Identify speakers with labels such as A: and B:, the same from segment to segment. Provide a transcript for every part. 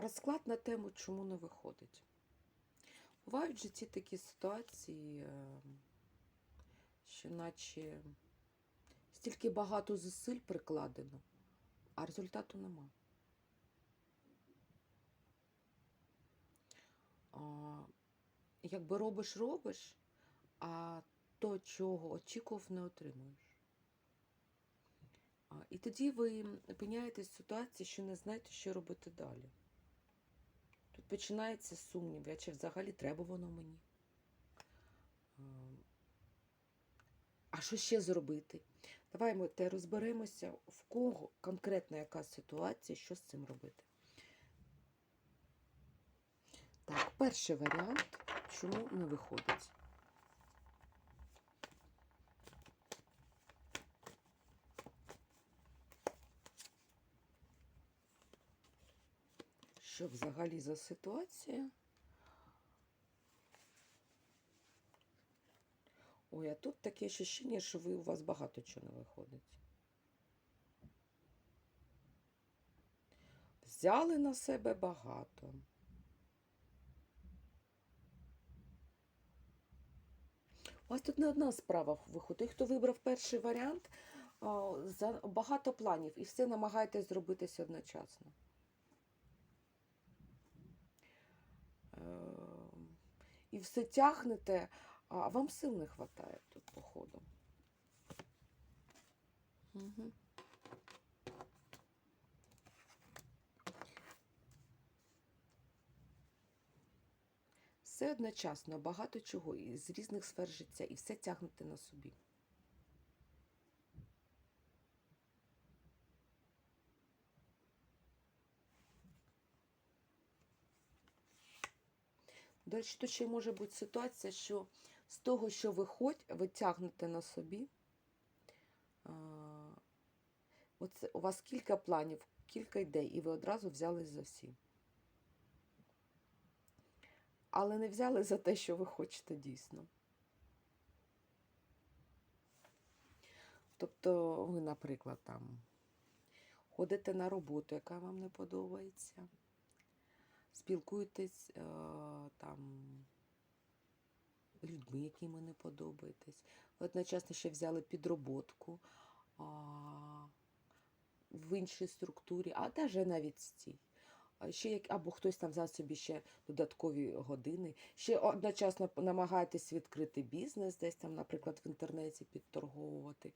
A: Розклад на тему, чому не виходить. Бувають в житті такі ситуації, е, що наче стільки багато зусиль прикладено, а результату нема. Якби робиш, робиш, а то, чого очікував, не отримуєш. І тоді ви опиняєтесь в ситуації, що не знаєте, що робити далі. Починається сумнів, а чи взагалі треба воно мені. А що ще зробити? Давай ми те розберемося, в кого конкретно яка ситуація, що з цим робити. Так, перший варіант, чому не виходить. Що взагалі за ситуація? Ой, а тут таке ощущення, що ви, у вас багато чого не виходить. Взяли на себе багато. У вас тут не одна справа виходить. Хто вибрав перший варіант, багато планів і все намагаєтесь зробитися одночасно. І все тягнете, а вам сил не вистачає тут, походу. Угу. Все одночасно, багато чого і з різних сфер життя, і все тягнете на собі. Речі, тут ще може бути ситуація, що з того, що ви виходь, ви тягнете на собі. Оце, у вас кілька планів, кілька ідей, і ви одразу взялись за всі. Але не взяли за те, що ви хочете дійсно. Тобто, ви, наприклад, там ходите на роботу, яка вам не подобається, спілкуєтесь е, там людьми, якими не подобаєтесь. Ви одночасно ще взяли підроботку в іншій структурі, а навіть навіть цій. Ще як, або хтось там взяв собі ще додаткові години. Ще одночасно намагаєтесь відкрити бізнес, десь там, наприклад, в інтернеті підторговувати.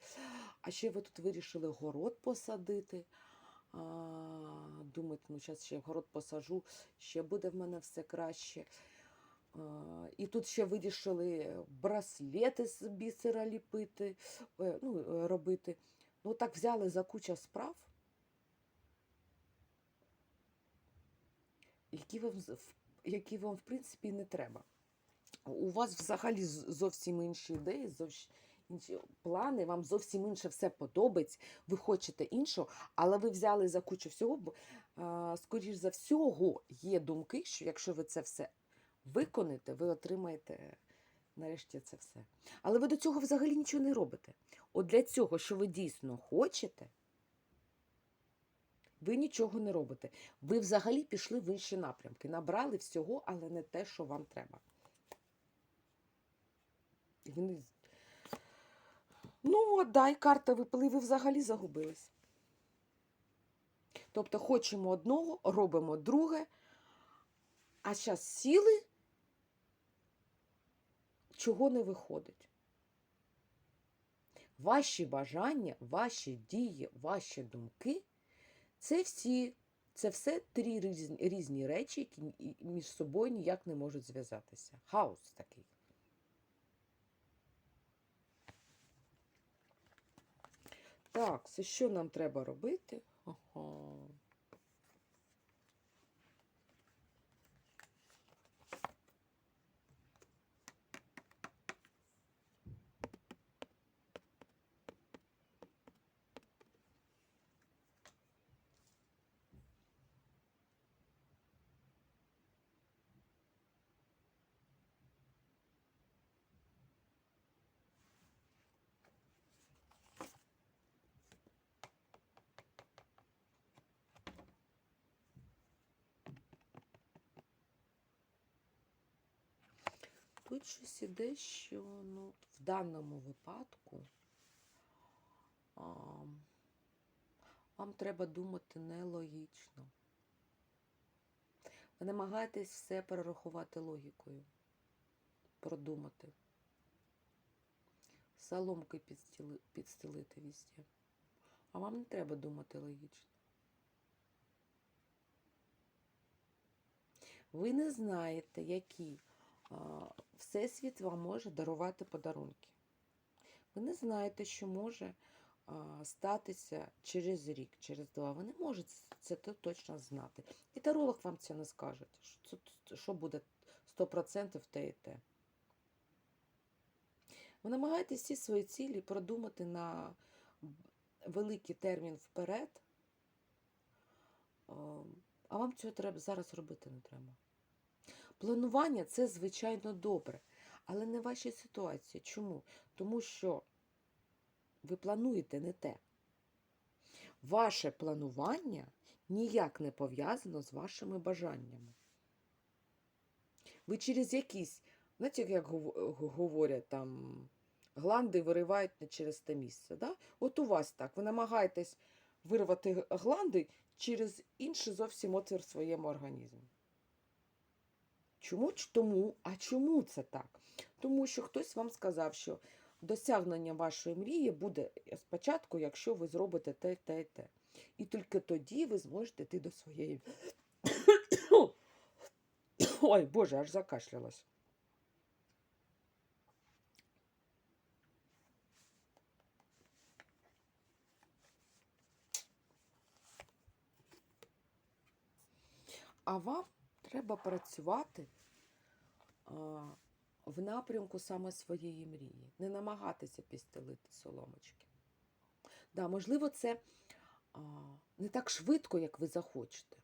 A: А ще ви тут вирішили город посадити. А, думаєте, ну зараз ще город посажу, ще буде в мене все краще. І тут ще вирішили браслети з бісера ліпити, е, ну, робити. Ну так взяли за куча справ. які вам, які вам в принципі, не треба. У вас взагалі зовсім інші ідеї, зовсім інші плани, вам зовсім інше все подобається, ви хочете іншого, але ви взяли за кучу всього, бо, скоріш за всього, є думки, що якщо ви це все виконаєте, ви отримаєте нарешті це все. Але ви до цього взагалі нічого не робите. От для цього, що ви дійсно хочете, ви нічого не робите. Ви взагалі пішли в інші напрямки. Набрали всього, але не те, що вам треба. І вони... Ну, от, да, і карта випали, ви взагалі загубились. Тобто хочемо одного, робимо друге, а зараз сіли, чого не виходить. Ваші бажання, ваші дії, ваші думки це всі, це все три різні, різні речі, які між собою ніяк не можуть зв'язатися. Хаос такий. Так, це що нам треба робити? Ага. Тут щось іде, що ну, в даному випадку а, вам треба думати нелогічно. Ви намагаєтесь все перерахувати логікою, продумати. Соломки підстіли, підстелити везде. А вам не треба думати логічно. Ви не знаєте, які Всесвіт вам може дарувати подарунки. Ви не знаєте, що може статися через рік, через два. Ви не можете це точно знати. І таролог вам це не скаже, що, буде 100% те і те. Ви намагаєтесь всі свої цілі продумати на великий термін вперед, а вам цього треба зараз робити не треба. Планування це, звичайно, добре, але не в вашій ситуації. Чому? Тому що ви плануєте не те. Ваше планування ніяк не пов'язано з вашими бажаннями. Ви через якісь, знаєте, як говорять там, гланди виривають не через те місце. Да? От у вас так. Ви намагаєтесь вирвати гланди через інший зовсім отвір в своєму організмі. Чому тому? А чому це так? Тому що хтось вам сказав, що досягнення вашої мрії буде спочатку, якщо ви зробите те, те, те. І тільки тоді ви зможете йти до своєї. Ой, Боже, аж закашлялась. А вам треба працювати а, в напрямку саме своєї мрії, не намагатися підстелити соломочки. Да, можливо, це а, не так швидко, як ви захочете.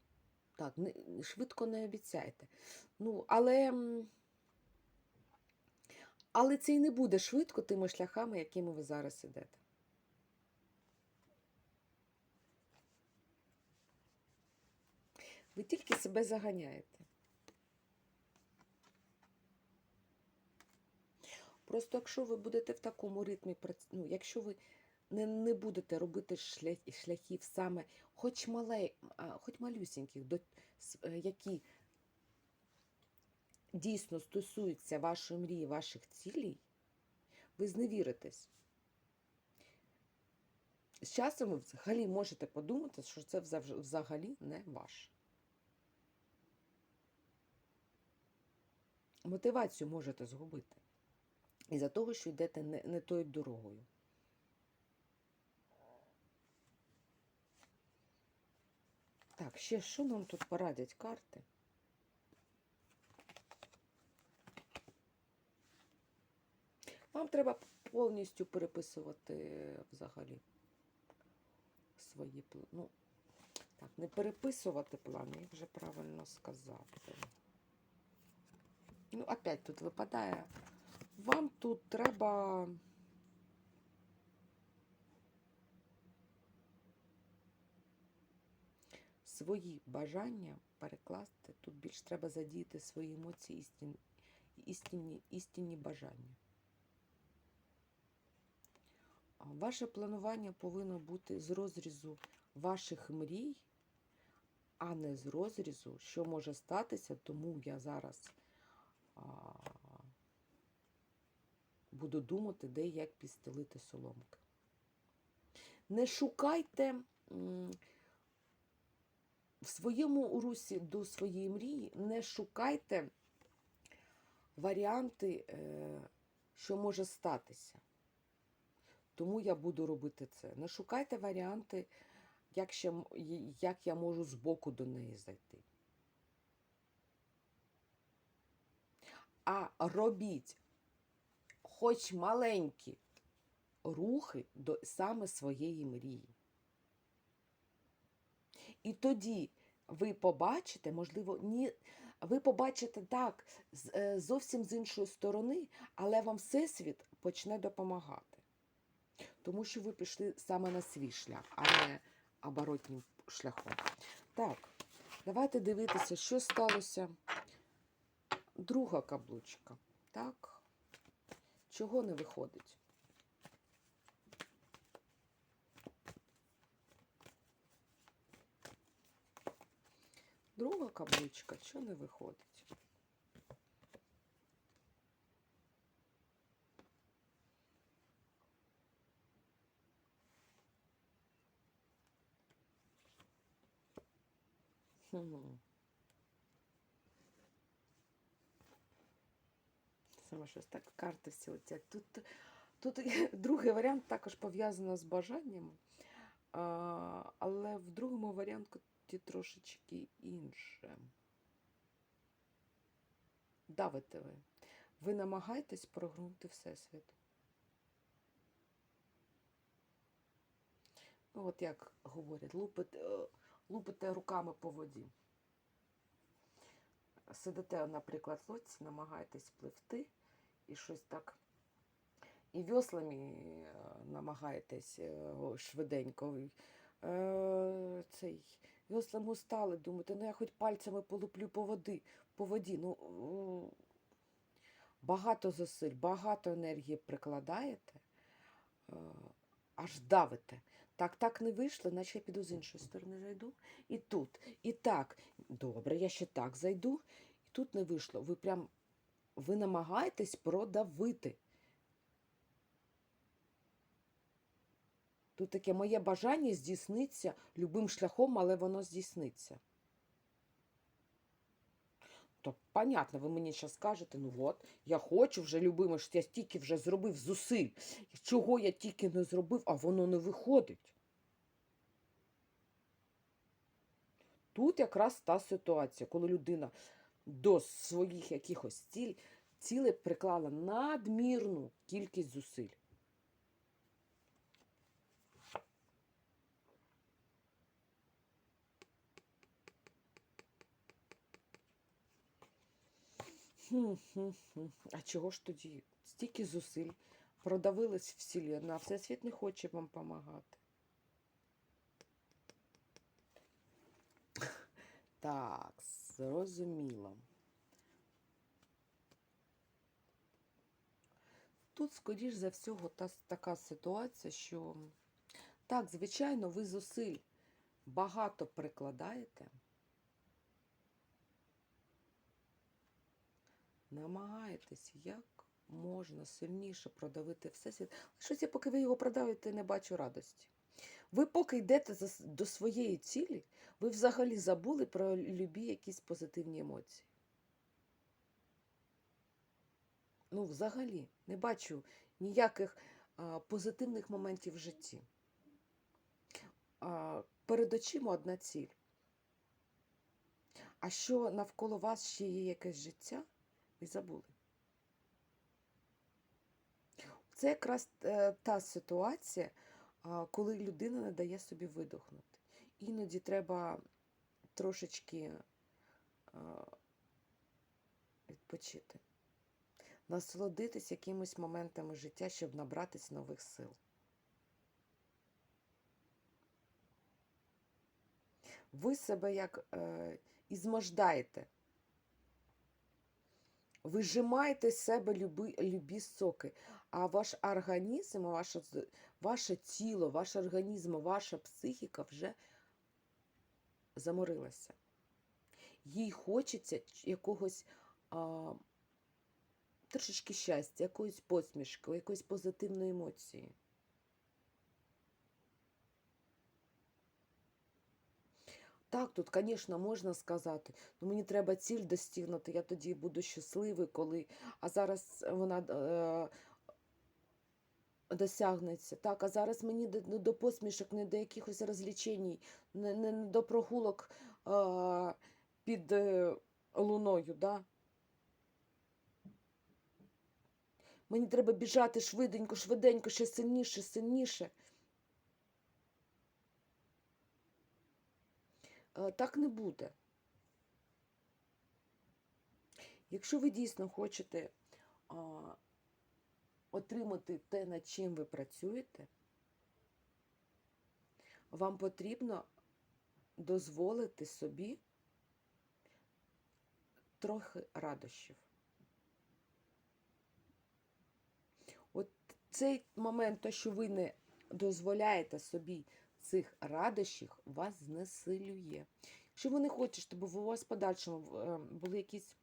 A: Так, не- швидко не обіцяйте. Ну, але, але це і не буде швидко тими шляхами, якими ви зараз ідете. Ви тільки себе заганяєте. Просто якщо ви будете в такому ритмі, ну, якщо ви не, не будете робити шлях, шляхів саме, хоч мале, а, хоч малюсіньких, до, е, які дійсно стосуються вашої мрії, ваших цілей, ви зневіритесь. З часом ви взагалі можете подумати, що це взагалі не ваше. Мотивацію можете згубити. Із-за того, що йдете не, не тою дорогою. Так, ще що нам тут порадять карти? Вам треба повністю переписувати взагалі свої плани. Ну, так, не переписувати плани, як вже правильно сказати. Ну, опять тут випадає. Вам тут треба. Свої бажання перекласти. Тут більш треба задіяти свої емоції, істин, істинні, істинні бажання. Ваше планування повинно бути з розрізу ваших мрій, а не з розрізу, що може статися, тому я зараз буду думати, де і як підстелити соломки. Не шукайте в своєму русі до своєї мрії, не шукайте варіанти, е, що може статися. Тому я буду робити це. Не шукайте варіанти, як, ще, як я можу збоку до неї зайти. А робіть хоч маленькі рухи до саме своєї мрії. І тоді ви побачите, можливо, ні, ви побачите так е, зовсім з іншої сторони, але вам Всесвіт почне допомагати. Тому що ви пішли саме на свій шлях, а не оборотнім шляхом. Так, давайте дивитися, що сталося. Друга каблучка. Так. Чого не виходить? Друга каблучка, що не виходить? Хм. Саме щось так карти всі летять. Тут, тут другий варіант також пов'язано з бажанням, але в другому варіанті трошечки інше. Давите ви. Ви намагаєтесь прогнути Всесвіт. Ну, от як говорять, лупите, лупите руками по воді. Сидите, наприклад, в лодці, намагаєтесь пливти і щось так. І веслами е, намагаєтесь е, швиденько. Е, цей, веслом устали, думаєте, ну я хоч пальцями полуплю по води, по воді. Ну, багато зусиль, багато енергії прикладаєте, аж давите. Так, так не вийшло, наче я піду з іншої сторони зайду. І тут, і так. Добре, я ще так зайду. І тут не вийшло. Ви прям ви намагаєтесь продавити. Тут таке моє бажання здійсниться любим шляхом, але воно здійсниться. То, понятно, ви мені зараз скажете, ну от, я хочу вже любимо, що я стільки вже зробив зусиль. Чого я тільки не зробив, а воно не виходить. Тут якраз та ситуація, коли людина до своїх якихось цілей приклала надмірну кількість зусиль. А чого ж тоді? Стільки зусиль. Продавились вселенна, а Всесвіт не хоче вам допомагати. Так, зрозуміло. Тут, скоріш за всього, та, така ситуація, що так, звичайно, ви зусиль багато прикладаєте. Намагаєтесь як можна сильніше продавити всесвіт. Щось я, поки ви його продавите, не бачу радості. Ви поки йдете до своєї цілі, ви взагалі забули про любі якісь позитивні емоції. Ну, взагалі, не бачу ніяких а, позитивних моментів в житті. А, перед очима одна ціль. А що навколо вас ще є якесь життя, ви забули. Це якраз е, та ситуація, коли людина не дає собі видохнути. Іноді треба трошечки відпочити, насолодитись якимись моментами життя, щоб набратись нових сил. Ви себе як е, ізмождаєте. Вижимаєте з себе любі, любі соки, а ваш організм, ваше, ваше тіло, ваш організм, ваша психіка вже заморилася. Їй хочеться якогось а, трошечки щастя, якоїсь посмішки, якоїсь позитивної емоції. Так, тут, звісно, можна сказати, ну мені треба ціль достигнути, я тоді буду щасливий, коли. А зараз вона е, досягнеться. Так, а зараз мені до, ну, до посмішок, не до якихось розлічень, не, не, не до прогулок е, під е, луною. Да? Мені треба біжати швиденько, швиденько, ще сильніше, сильніше. Так не буде. Якщо ви дійсно хочете отримати те, над чим ви працюєте, вам потрібно дозволити собі трохи радощів. От цей момент, то, що ви не дозволяєте собі цих радощів, вас знесилює. Якщо ви не хочете, щоб у вас в подальшому е, були якісь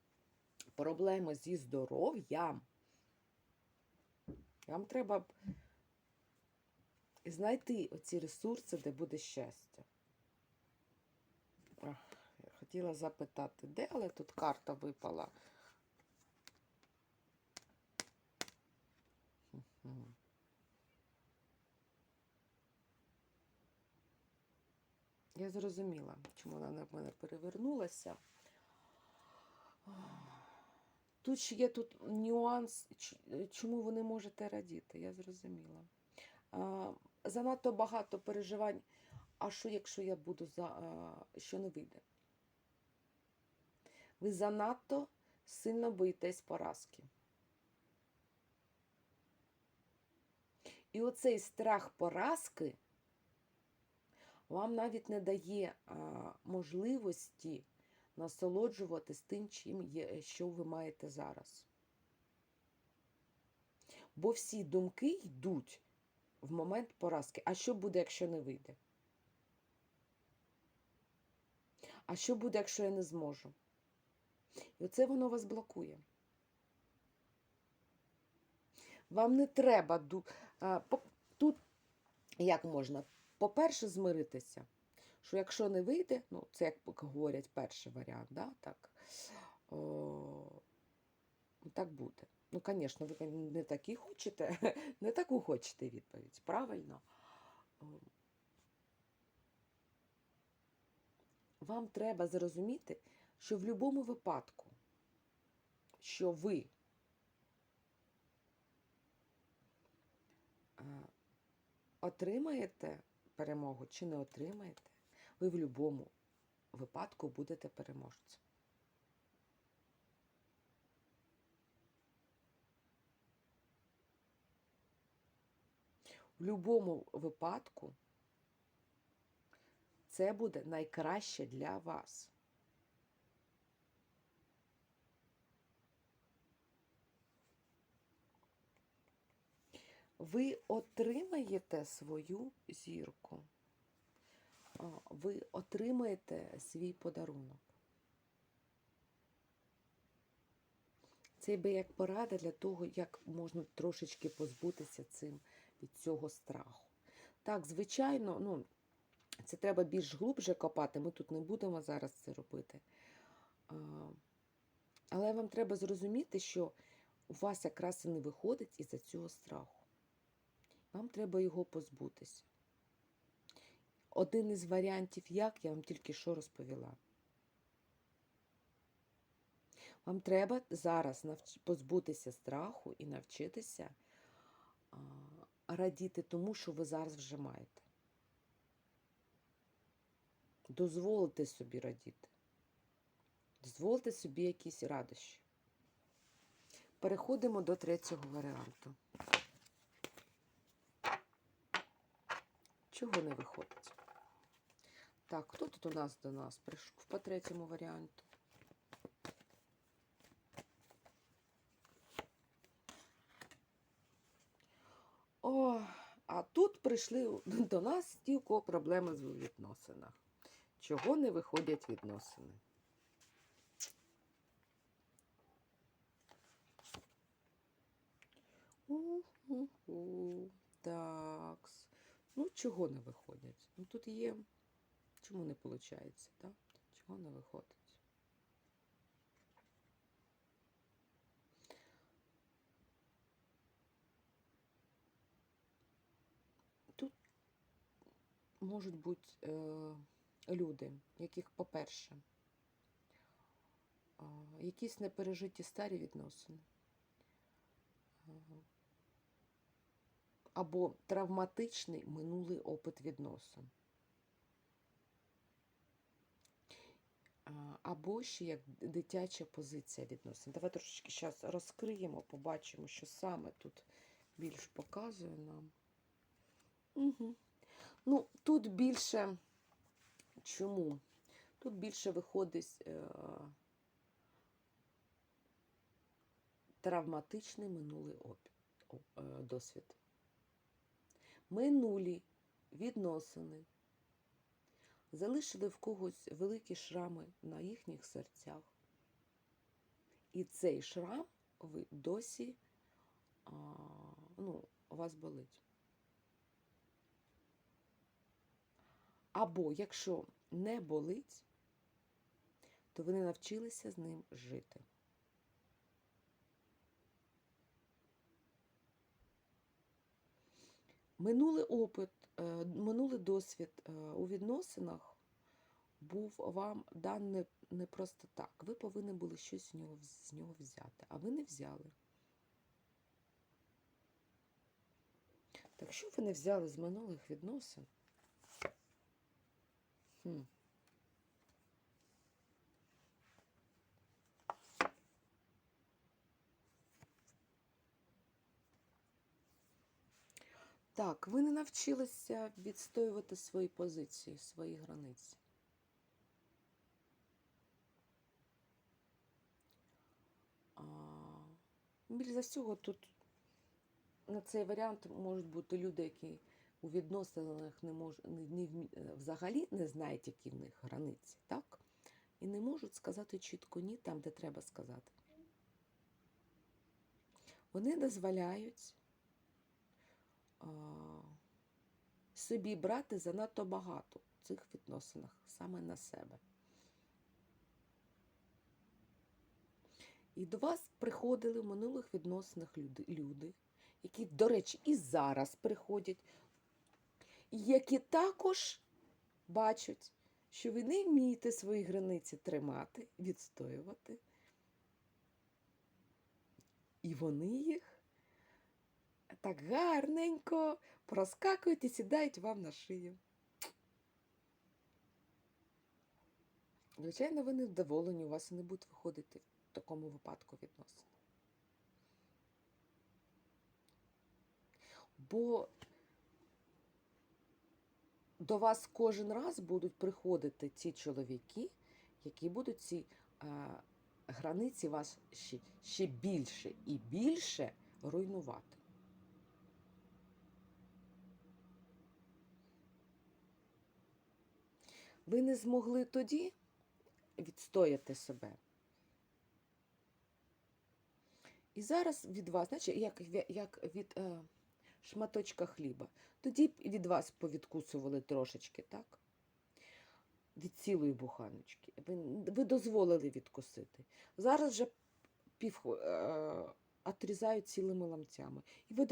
A: проблеми зі здоров'ям, вам треба знайти оці ресурси, де буде щастя. Хотіла запитати, де, але тут карта випала. Я зрозуміла, чому вона на мене перевернулася. Тут ще є тут нюанс, чому ви не можете радіти, я зрозуміла. А, занадто багато переживань. А що, якщо я буду за а, що не вийде? Ви занадто сильно боїтесь поразки. І оцей страх поразки вам навіть не дає можливості насолоджуватись тим, чим є, що ви маєте зараз. Бо всі думки йдуть в момент поразки. А що буде, якщо не вийде? А що буде, якщо я не зможу? І оце воно вас блокує. Вам не треба тут як можна? По-перше, змиритися, що якщо не вийде, ну, це як говорять перший варіант, да, так, о, так буде. Ну, звісно, ви не такі хочете, не таку хочете відповідь, правильно? Вам треба зрозуміти, що в будь-якому випадку, що ви отримаєте перемогу чи не отримаєте, ви в будь-якому випадку будете переможцем. В будь-якому випадку це буде найкраще для вас. Ви отримаєте свою зірку. Ви отримаєте свій подарунок. Це би як порада для того, як можна трошечки позбутися цим від цього страху. Так, звичайно, ну, це треба більш глубже копати, ми тут не будемо зараз це робити. Але вам треба зрозуміти, що у вас якраз і не виходить із-за цього страху. Вам треба його позбутися. Один із варіантів, як я вам тільки що розповіла. Вам треба зараз позбутися страху і навчитися радіти тому, що ви зараз вже маєте. Дозволити собі радіти. Дозволити собі якісь радощі. Переходимо до третього варіанту. Чого не виходить? Так, хто тут у нас до нас прийшов по третьому варіанту? О, а тут прийшли до нас ті, у кого проблеми з відносинах. Чого не виходять відносини? У-ху-ху. Такс. Ну, чого не виходять? Ну, тут є. Чому не виходить? Так? Чого не виходить? Тут можуть бути е, люди, яких, по-перше, е, якісь непережиті старі відносини. Або травматичний минулий опит відносин. Або ще як дитяча позиція відносин. Давай трошечки зараз розкриємо, побачимо, що саме тут більш показує нам. Угу. Ну, тут більше чому? Тут більше виходить е, травматичний минулий опіт, о, е, досвід. Минулі відносини залишили в когось великі шрами на їхніх серцях. І цей шрам ви досі а, ну, у вас болить. Або якщо не болить, то ви не навчилися з ним жити. Минулий опит, е, минулий досвід е, у відносинах був вам даний не просто так. Ви повинні були щось з нього, з нього взяти, а ви не взяли. Так що ви не взяли з минулих відносин? Хм. Так, ви не навчилися відстоювати свої позиції, свої границі. А, більш за всього тут на цей варіант можуть бути люди, які у відносинах не мож, не, е, взагалі не знають, які в них границі, так? І не можуть сказати чітко ні там, де треба сказати. Вони дозволяють собі брати занадто багато в цих відносинах саме на себе. І до вас приходили в минулих відносинах люди, люди які, до речі, і зараз приходять, які також бачать, що ви не вмієте свої границі тримати, відстоювати. І вони їх так гарненько проскакують і сідають вам на шию. Звичайно, ви невдоволені, у вас не будуть виходити в такому випадку відносини. Бо до вас кожен раз будуть приходити ті чоловіки, які будуть ці е, границі вас ще, ще більше і більше руйнувати. Ви не змогли тоді відстояти себе. І зараз від вас, значить, як, як від е, шматочка хліба, тоді від вас повідкусували трошечки, так? Від цілої буханочки. Ви, ви дозволили відкусити. Зараз вже пів е, отрізають цілими ламцями. І ви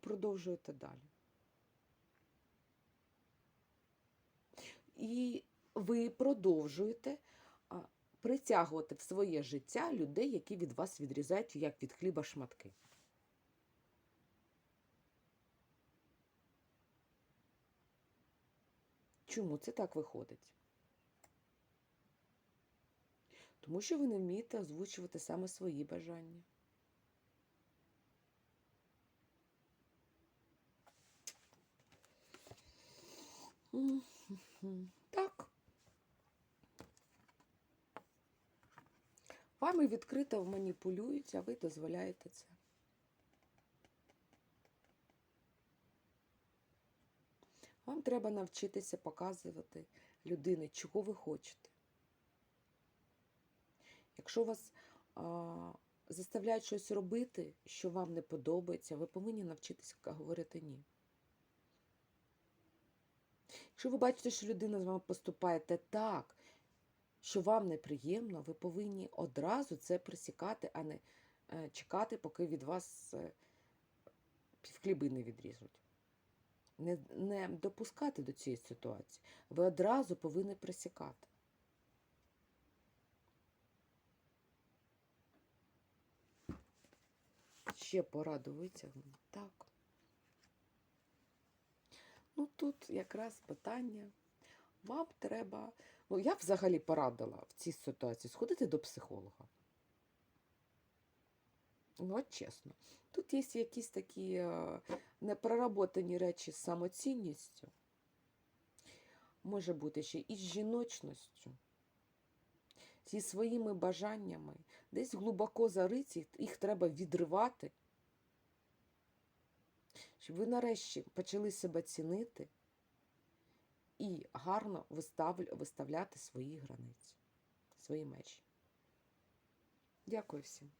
A: продовжуєте далі. І ви продовжуєте притягувати в своє життя людей, які від вас відрізають, як від хліба шматки. Чому це так виходить? Тому що ви не вмієте озвучувати саме свої бажання. Мгм. Так. Вами відкрито маніпулюють, а ви дозволяєте це. Вам треба навчитися показувати людині, чого ви хочете. Якщо вас а, заставляють щось робити, що вам не подобається, ви повинні навчитися говорити ні. Якщо ви бачите, що людина з вами поступає те так, що вам неприємно, ви повинні одразу це присікати, а не е, чекати, поки від вас е, півхліби не відріжуть. Не, не допускати до цієї ситуації. Ви одразу повинні присікати. Ще пораду витягнемо. Так. Ну тут якраз питання. Вам треба. Ну, я взагалі порадила в цій ситуації сходити до психолога. Ну, от чесно. Тут є якісь такі е, непроработані речі з самоцінністю. Може бути ще і з жіночністю, зі своїми бажаннями. Десь глибоко зариті, їх треба відривати, щоб ви нарешті почали себе цінити і гарно виставляти свої границі, свої межі. Дякую всім.